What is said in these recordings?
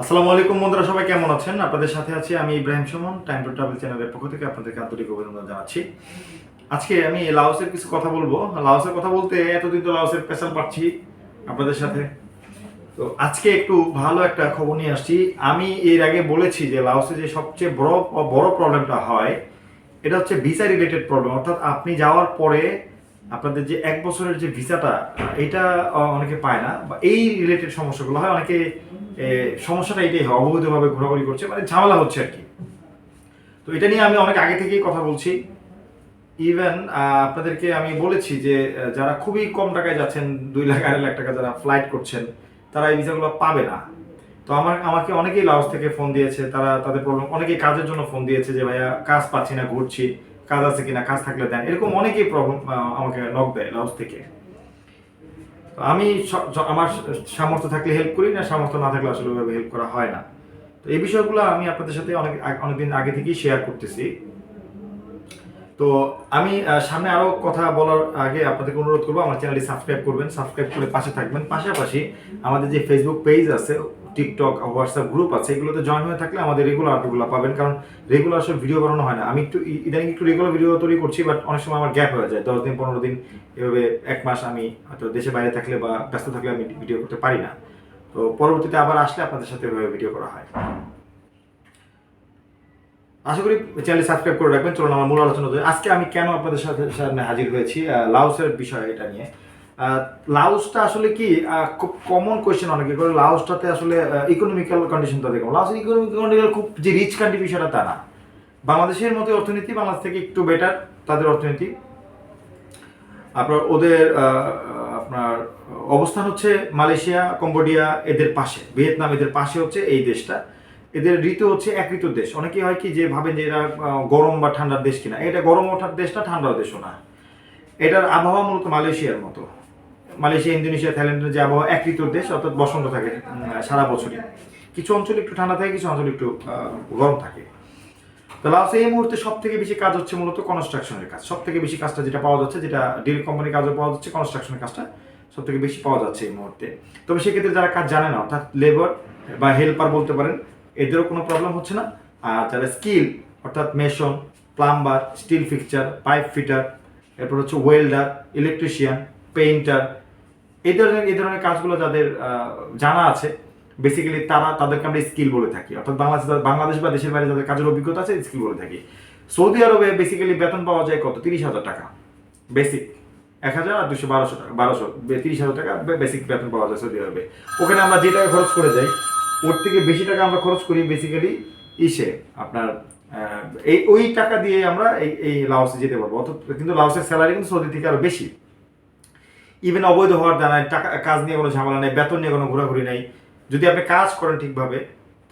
আসসালামু আলাইকুম বন্ধুরা, সবাই কেমন আছেন? আপনাদের সাথে আছি আমি Ibrahim Suman time to travel চ্যানেলের পক্ষ থেকে আপনাদেরকে আন্তরিক অভিনন্দন জানাচ্ছি। আজকে আমি লাওসের কিছু কথা বলব। লাওসের কথা বলতে এতদিন তো লাওসের স্পেশাল পাচ্ছি আপনাদের সাথে। তো আজকে একটু ভালো একটা খবর নিয়ে আসছি। আমি এর আগে বলেছি যে লাওসে যে সবচেয়ে বড় বড় প্রবলেমটা হয়, এটা হচ্ছে ভিসা রিলেটেড প্রবলেম অর্থাৎ আপনি যাওয়ার পরে আপনাদের যে এক বছরের যে ভিসাটা, এটা অনেকে পায় না, বা এই রিলেটেড সমস্যাগুলো হয়, অনেকে সমস্যাটা এটাই হয়, অবৈধভাবে ঘোরাঘুরি করছে মানে ঝামেলা হচ্ছে আর কি। তো এটা নিয়ে আমি অনেক আগে থেকেই কথা বলছি। ইভেন আপনাদেরকে আমি বলেছি যে যারা খুবই কম টাকায় যাচ্ছেন, দুই লাখ, আড়াই লাখ টাকা যারা ফ্লাইট করছেন, তারা এই ভিসাগুলো পাবে না। তো আমার, আমাকে অনেকেই লাউস থেকে ফোন দিয়েছে, তারা তাদের প্রবলেম অনেকেই কাজের জন্য ফোন দিয়েছে যে, ভাইয়া, কাজ পাচ্ছি না, ঘুরছি। কাজ আছে কিনা, কাজ থাকলে দেন। এরকম অনেকেই প্রবলেম আমাকে নক দেয় লাউস থেকে। আমি আমার সামর্থ্য থাকলে হেল্প করি, না সামর্থ্য না থাকলে আসলে ওইভাবে হেল্প করা হয় না। তো এই বিষয়গুলো আমি আপনাদের সাথে অনেক অনেকদিন আগে থেকেই শেয়ার করতেছি। তো আমি সামনে আরও কথা বলার আগে আপনাদেরকে অনুরোধ করব, আমার চ্যানেলটি সাবস্ক্রাইব করবেন সাবস্ক্রাইব করে পাশে থাকবেন। পাশাপাশি আমাদের যে ফেসবুক পেজ আছে টিকটক হোয়াটসঅ্যাপ গ্রুপ আছে, এগুলোতে জয়েন হয়ে থাকলে আমাদের রেগুলার আপডেটগুলো পাবেন, কারণ রেগুলার আসলে ভিডিও বানানো হয় না। আমি একটু ইদানিং একটু রেগুলার ভিডিও তৈরি করছি বাট অনেক সময় আমার গ্যাপ হয়ে যায়। দশ দিন, পনেরো দিন, এভাবে এক মাস আমি হয়তো দেশে বাইরে থাকলে বা ব্যস্ত থাকলে আমি ভিডিও করতে পারি না। তো পরবর্তীতে আবার আসলে আপনাদের সাথে এভাবে ভিডিও করা হয়। আশা করি চ্যানেল সাবস্ক্রাইব করে রাখবেন। চলুন, আমার মূল আলোচনা আজকে আমি কেন আপনাদের সাথে সামনে হাজির হয়েছি লাউসের বিষয় এটা নিয়ে। আহ, লাওসটা আসলে কি খুব কমন কোয়েশ্চেন অনেকে করে লাওসটাতে আসলে ইকোনমিক্যাল কন্ডিশন তাদের লাওসের ইকোনমিক্যাল কন্ডিশন খুব যে রিচ কান্ট্রি বিষয়টা তা না। বাংলাদেশের মতো অর্থনীতি বাংলাদেশ থেকে একটু বেটার তাদের অর্থনীতি। আপনার ওদের আপনার অবস্থান হচ্ছে মালয়েশিয়া কম্বোডিয়া এদের পাশে। ভিয়েতনাম এদের পাশে হচ্ছে এই দেশটা। এদের ঋতু হচ্ছে এক ঋতুর দেশ। অনেকেই হয় কি যে ভাবেন যে এরা গরম বা ঠান্ডার দেশ কিনা। এটা গরম ওঠার দেশটা ঠান্ডার দেশও না। এটার আবহাওয়া মূলত মালয়েশিয়ার মতো। মালয়েশিয়া, ইন্দোনেশিয়া, থাইল্যান্ডের যে আবহাওয়া, এক ঋতুর দেশ, অর্থাৎ বসন্ত থাকে সারা বছরই। কিছু অঞ্চল একটু ঠান্ডা থাকে, কিছু অঞ্চল একটু গরম থাকে। তো লাওসে, এই মুহূর্তে সব থেকে বেশি কাজ হচ্ছে মূলত কনস্ট্রাকশনের কাজ। সব থেকে বেশি কাজটা যেটা পাওয়া যাচ্ছে, যেটা ডিল কোম্পানির কাজও পাওয়া যাচ্ছে কনস্ট্রাকশনের কাজটা সব থেকে বেশি পাওয়া যাচ্ছে এই মুহূর্তে। তবে সেক্ষেত্রে যারা কাজ জানে না, অর্থাৎ লেবার বা হেল্পার বলতে পারেন, এদেরও কোনো প্রবলেম হচ্ছে না। আর যারা স্কিল অর্থাৎ mason plumber steel fixture pipe fitter এরপর হচ্ছে ওয়েল্ডার ইলেকট্রিশিয়ান পেইন্টার এই ধরনের এই ধরনের কাজগুলো যাদের জানা আছে বেসিক্যালি তারা তাদেরকে আমরা স্কিল বলে থাকি। অর্থাৎ বাংলাদেশ বাংলাদেশ বা দেশের বাইরে যাদের কাজের অভিজ্ঞতা আছে স্কিল বলে থাকি। সৌদি আরবে বেসিক্যালি বেতন পাওয়া যায় কত? তিরিশ হাজার টাকা। বেসিক এক হাজার আর দুশো বারোশো টাকা, বারোশো তিরিশ হাজার টাকা বেসিক বেতন পাওয়া যায় সৌদি আরবে। ওখানে আমরা যে টাকা খরচ করে যাই, ওর থেকে বেশি টাকা আমরা খরচ করি বেসিক্যালি ইসে, আপনার এই, ওই টাকা দিয়ে আমরা এই এই লাওসে যেতে পারব। অর্থাৎ কিন্তু লাওসের স্যালারি কিন্তু সৌদি থেকে আরও বেশি। ইভেন অবৈধ হওয়ার দ্বারা টাকা, কাজ নিয়ে কোনো ঝামেলা নেই, বেতন নিয়ে কোনো ঘোরাঘুরি নেই। যদি আপনি কাজ করেন ঠিকভাবে,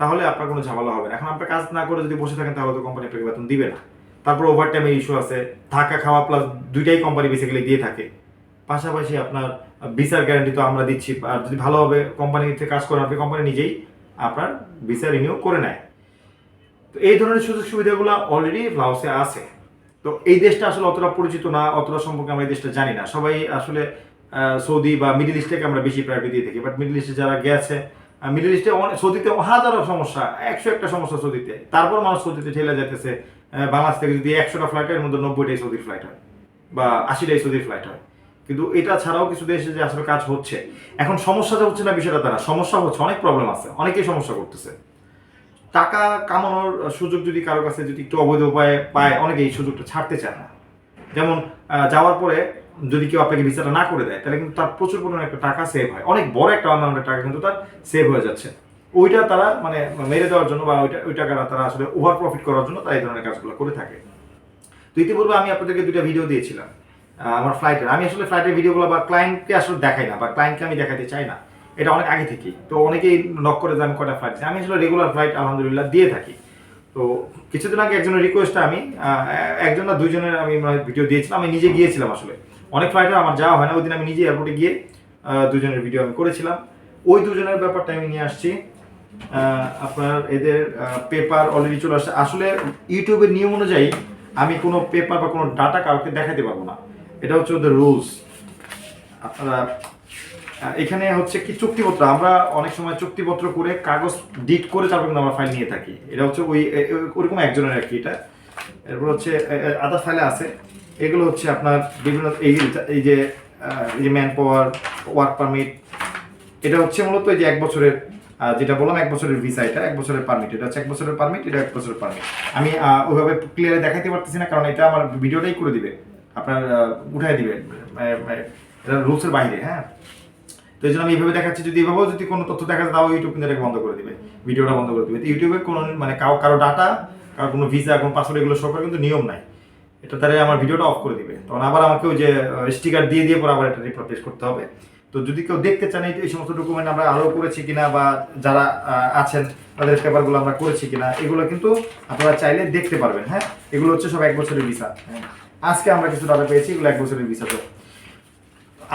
তাহলে আপনার কোনো ঝামেলা হবে না। এখন আপনি কাজ না করে যদি বসে থাকেন, তাহলে তো কোম্পানি আপনাকে বেতন দিবে না। তারপর ওভার টাইমের ইস্যু আছে, থাকা খাওয়া প্লাস দুইটাই কোম্পানি বেসিক্যালি দিয়ে থাকে। পাশাপাশি আপনার ভিসার গ্যারান্টি তো আমরা দিচ্ছি। আর যদি ভালোভাবে কোম্পানিতে কাজ করেন, আপনি কোম্পানি নিজেই আপনার ভিসা রিনিউ করে নেয়। তো এই ধরনের সুযোগ সুবিধাগুলো অলরেডি লাওসে আছে। তো এই দেশটা আসলে অতটা পরিচিত না, অতটা সম্পর্কে আমরা এই দেশটা জানি না। সবাই আসলে সৌদি বা মিডিল ইস্টকে আমরা বেশি প্রায়োরিটি দিয়ে থাকি বাট মিডিল ইস্টে যারা গেছে মিডিল ইস্টে অনেক সৌদিতে হাজারো সমস্যা, একশো একটা সমস্যা সৌদিতে। তারপর মানুষ সৌদিতে ঠেলে যেতেছে বাংলাদেশ থেকে যদি একশোটা ফ্লাইট হয়, এর মধ্যে নব্বইটাই সৌদির ফ্লাইট হয়, বা আশিটাই সৌদির ফ্লাইট হয়। কিন্তু এটা ছাড়াও কিছু দেশে যে আসলে কাজ হচ্ছে। এখন সমস্যা যে হচ্ছে না বিষয়টা তারা সমস্যা হচ্ছে, অনেক প্রবলেম আছে, অনেকেই সমস্যা করতেছে। টাকা কামানোর সুযোগ যদি কারও কাছে যদি একটু অবৈধ উপায়ে পায় অনেকে এই সুযোগটা ছাড়তে চায় না। যেমন যাওয়ার পরে যদি কেউ আপনাকে ভিসাটা না করে দেয়, তাহলে কিন্তু তার প্রচুর পরিমাণে একটা টাকা সেভ হয়। অনেক বড় একটা অ্যামাউন্টের টাকা কিন্তু তার সেভ হয়ে যাচ্ছে। ওইটা তারা মানে মেরে দেওয়ার জন্য বা ওইটা, ওই টাকাটা তারা আসলে ওভার প্রফিট করার জন্য তারা এই ধরনের কাজগুলো করে থাকে। তো ইতিপূর্বে আমি আপনাদেরকে দুইটা ভিডিও দিয়েছিলাম আমার ফ্লাইটের আমি আসলে ফ্লাইটের ভিডিওগুলো বা ক্লায়েন্টকে আসলে দেখাই না বা ক্লায়েন্টকে আমি দেখাতে চাই না। এটা অনেক আগে থেকেই। তো অনেকেই নক করে যে আমি কটা ফ্লাইট আমি আসলে রেগুলার ফ্লাইট আলহামদুলিল্লাহ দিয়ে থাকি। তো কিছুদিন আগে একজনের রিকোয়েস্টে আমি একজন না দুইজনের আমি ভিডিও দিয়েছিলাম। আমি নিজে গিয়েছিলাম আসলে। অনেক ফ্লাইটে আমার যাওয়া হয় না, ওই দিন আমি নিজে এয়ারপোর্টে গিয়ে দুজনের ভিডিও আমি করেছিলাম। ওই দুজনের ব্যাপারটা আমি নিয়ে আসছি। আপনার এদের পেপার অলরেডি চলে আসছে। আসলে ইউটিউবের নিয়ম অনুযায়ী আমি কোনো পেপার বা কোনো ডাটা কাউকে দেখাতে পারব না। এটা হচ্ছে ওদের রুলস আপনারা এখানে হচ্ছে কি চুক্তিপত্র? আমরা অনেক সময় চুক্তিপত্র করে কাগজ ডিট করে তারপর কিন্তু আমরা ফাইল নিয়ে থাকি। এটা হচ্ছে ওই ওরকম একজনের আর কি এটা। এরপর হচ্ছে আদার ফাইলে আছে। এগুলো হচ্ছে আপনার বিভিন্ন এই এই যে এই যে ম্যান পাওয়ার ওয়ার্ক পারমিট এটা হচ্ছে মূলত এই যে এক বছরের যেটা বললাম, এক বছরের ভিসা এটা, এক বছরের পারমিট এটা হচ্ছে এক বছরের পারমিট এটা এক বছরের পারমিট আমি ওইভাবে ক্লিয়ারে দেখাতে পারতেছি না, কারণ এটা আমার ভিডিওটাই করে দিবে, আপনার উঠাই দিবে এটা রুলসের বাইরে হ্যাঁ? তো এই জন্য আমি এইভাবে দেখাচ্ছি, যদি এভাবেও যদি কোনো তথ্য দেখা যায়, তাও ইউটিউব কিন্তু এটাকে বন্ধ করে দিবে, ভিডিওটা বন্ধ করে দিবে। ইউটিউবে কোনো মানে কারও কারও ডাটা কারও কোনো ভিসা কোনো পাসওয়ার্ড এগুলো সব কিন্তু নিয়ম নাই। এটা তাহলে আমার ভিডিওটা অফ করে দিবে। তখন আবার আমাকে ওই যে স্টিকার দিয়ে দিয়ে পরে আবার এটা রিপ্লেস করতে হবে। তো যদি কেউ দেখতে চান এই সমস্ত ডকুমেন্ট আমরা আরও করেছি কিনা বা যারা আছেন, তাদের পেপারগুলো আমরা করেছি কিনা, এগুলো কিন্তু আপনারা চাইলে দেখতে পারবেন হ্যাঁ? এগুলো হচ্ছে সব এক বছরের ভিসা আজকে আমরা কিছু ডাটা পেয়েছি, এগুলো এক বছরের ভিসা তো।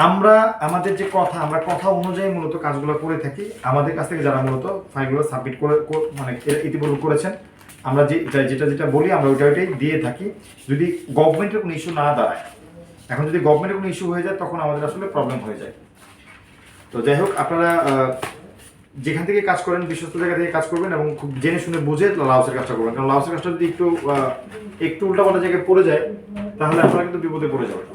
আমরা, আমাদের যে কথা, আমরা কথা অনুযায়ী মূলত কাজগুলো করে থাকি। আমাদের কাছ থেকে যারা মূলত ফাইলগুলো সাবমিট করে মানে ইতিপূর্বে করেছেন আমরা যে যেটা যেটা বলি, আমরা ওইটা ওইটাই দিয়ে থাকি। যদি গভর্নমেন্টের কোনো ইস্যু না দাঁড়ায়, এখন যদি গভর্নমেন্টের কোনো ইস্যু হয়ে যায়, তখন আমাদের আসলে প্রবলেম হয়ে যায়। তো যাই হোক, আপনারা যেখান থেকে কাজ করেন, বিশ্বস্ত জায়গা থেকে কাজ করবেন এবং খুব জেনে শুনে বুঝে লাউসের কাজটা করবেন। কারণ লাউসের কাজটা যদি একটু একটু উল্টাপাল্টা জায়গায় পড়ে যায়, তাহলে আপনারা কিন্তু বিপদে পড়ে যাবেন।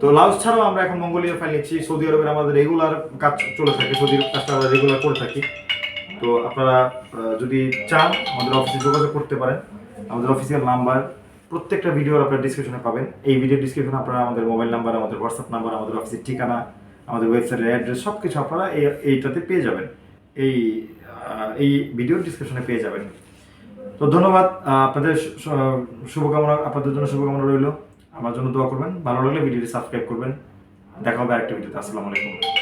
তো লাউস ছাড়াও আমরা এখন মঙ্গোলিয়া ফাইল নিচ্ছি। সৌদি আরবের আমাদের রেগুলার কাজ চলে থাকে। সৌদি আরব কাজটা আমরা রেগুলার করে থাকি। তো আপনারা যদি চান, আমাদের অফিসে যোগাযোগ করতে পারেন। আমাদের অফিসিয়াল নাম্বার প্রত্যেকটা ভিডিওর আপনারা ডিসক্রিপশনে পাবেন। এই ভিডিও ডিসক্রিপশনে আপনারা আমাদের মোবাইল নাম্বার আমাদের হোয়াটসঅ্যাপ নাম্বার আমাদের অফিসের ঠিকানা, আমাদের ওয়েবসাইটের অ্যাড্রেস সব কিছু আপনারা এই, এইটাতে পেয়ে যাবেন। এই এই ভিডিওর ডিসক্রিপশনে পেয়ে যাবেন। তো ধন্যবাদ আপনাদের শুভকামনা, আপনাদের জন্য শুভকামনা রইল। আমার জন্য দোয়া করবেন। ভালো লাগলে ভিডিওটি সাবস্ক্রাইব করবেন। দেখা হবে আরেকটা ভিডিওতে আসসালামু আলাইকুম।